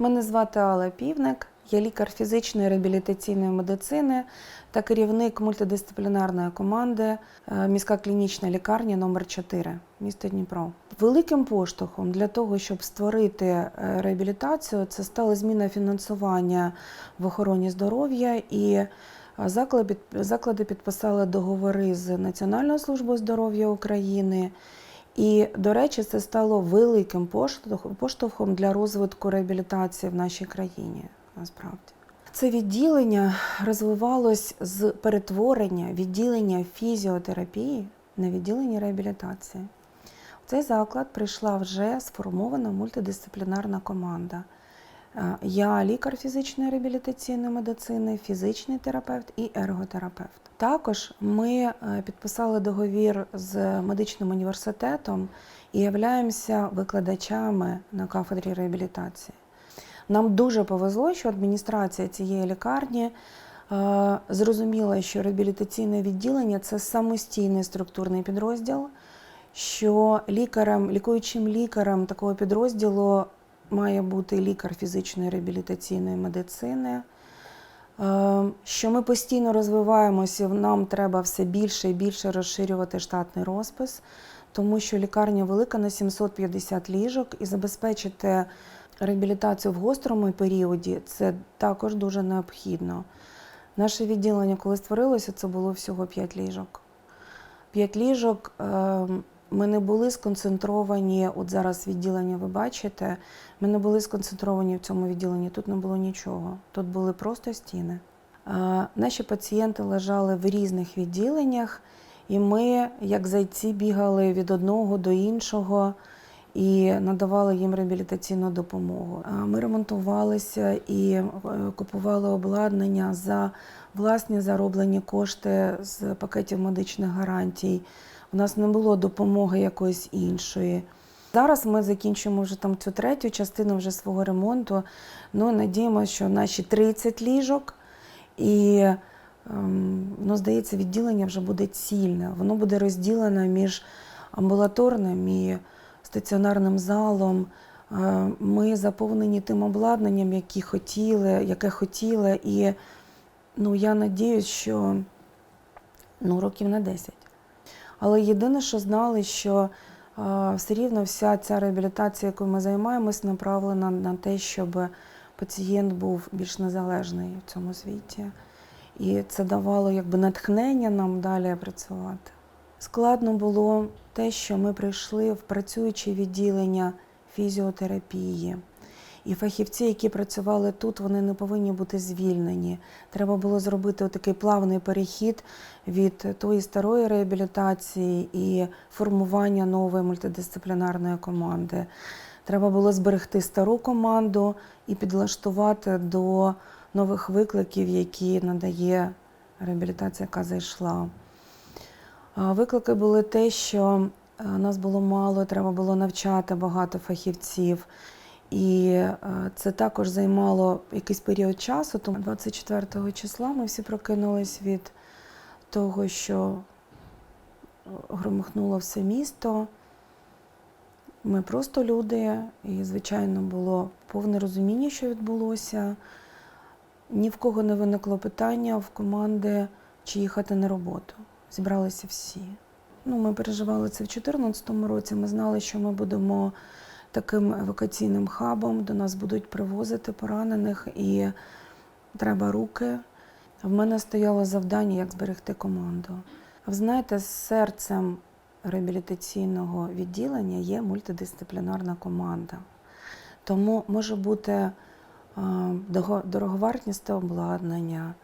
Мене звати Алла Півник, я лікар фізичної реабілітаційної медицини та керівник мультидисциплінарної команди е, міська клінічна лікарня номер 4 місто Дніпро. Великим поштовхом для того, щоб створити е, реабілітацію, це стала зміна фінансування в охороні здоров'я і е, заклади підписали договори з Національною службою здоров'я України. І, до речі, це стало великим поштовх- поштовхом для розвитку реабілітації в нашій країні. Насправді, це відділення розвивалось з перетворення відділення фізіотерапії на відділення реабілітації. В цей заклад прийшла вже сформована мультидисциплінарна команда. Е, Я лікар фізичної реабілітаційної медицини, фізичний терапевт і ерготерапевт. Також ми е, підписали договір з медичним університетом і являємося викладачами на кафедрі реабілітації. Нам дуже повезло, що адміністрація цієї лікарні е, зрозуміла, що реабілітаційне відділення це самостійний структурний підрозділ, що лікарем, лікуючим лікарем такого підрозділу має бути лікар фізичної реабілітаційної медицини. Е, Що ми постійно розвиваємося, нам треба все більше і більше розширювати штатний розпис, тому що лікарня велика на 750 ліжок і забезпечити реабілітацію в гострому періоді це також дуже необхідно. Наше відділення, коли створилося, це було всього 5 ліжок. 5 ліжок. Ми не були сконцентровані, от зараз відділення ви бачите, ми не були сконцентровані в цьому відділенні, тут не було нічого. Тут були просто стіни. Наші пацієнти лежали в різних відділеннях, і ми, як зайці, бігали від одного до іншого і надавали їм реабілітаційну допомогу. Ми ремонтувалися і е, купували обладнання за власні зароблені кошти з пакетів медичних гарантій. У нас не було допомоги якоїсь іншої. Зараз ми закінчуємо вже там цю третю частину вже свого ремонту. Ну, надіємося, що наші 30 ліжок і ем, ну, здається, відділення вже буде цільне. Воно буде розділене між амбулаторним і стаціонарним залом. Е, Ми заповнені тим обладнанням, які хотіли, яке хотіли. І ну, я надіюсь, що ну, років на 10. Але єдине, що знали, що все рівно вся ця реабілітація, якою ми займаємось, направлена на те, щоб пацієнт був більш незалежний в цьому світі. І це давало якби натхнення нам далі працювати. Складно було те, що ми прийшли в працююче відділення фізіотерапії. І фахівці, які працювали тут, вони не повинні бути звільнені. Треба було зробити такий плавний перехід від тої старої реабілітації і формування нової мультидисциплінарної команди. Треба було зберегти стару команду і підлаштувати до нових викликів, які надає реабілітація, яка зайшла. Виклики були те, що е, нас було мало, треба було навчати багато фахівців. І е, це також займало якийсь період часу. Тому 24 числа ми всі прокинулись від того, що е, громихнуло все місто. Ми просто люди, і, звичайно, було повне розуміння, що відбулося. Ні в кого не виникло питання в команди, чи їхати на роботу. Зібралися всі. Ну, ми переживали це в 2014 році. Ми знали, що ми будемо таким евакуаційним хабом, до нас будуть привозити поранених і треба руки. В мене стояло завдання, як зберегти команду. Ви знаєте, серцем реабілітаційного відділення є мультидисциплінарна команда. Тому може бути е, дороговартісне обладнання,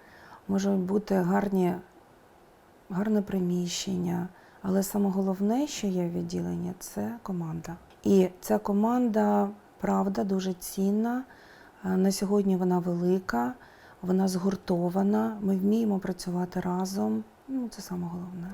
можуть бути гарні, гарне приміщення. Але саме головне, що є в відділенні, це команда. І ця команда, правда, дуже цінна. Е, На сьогодні вона велика, вона згуртована. Ми вміємо працювати разом. Ну, це саме головне.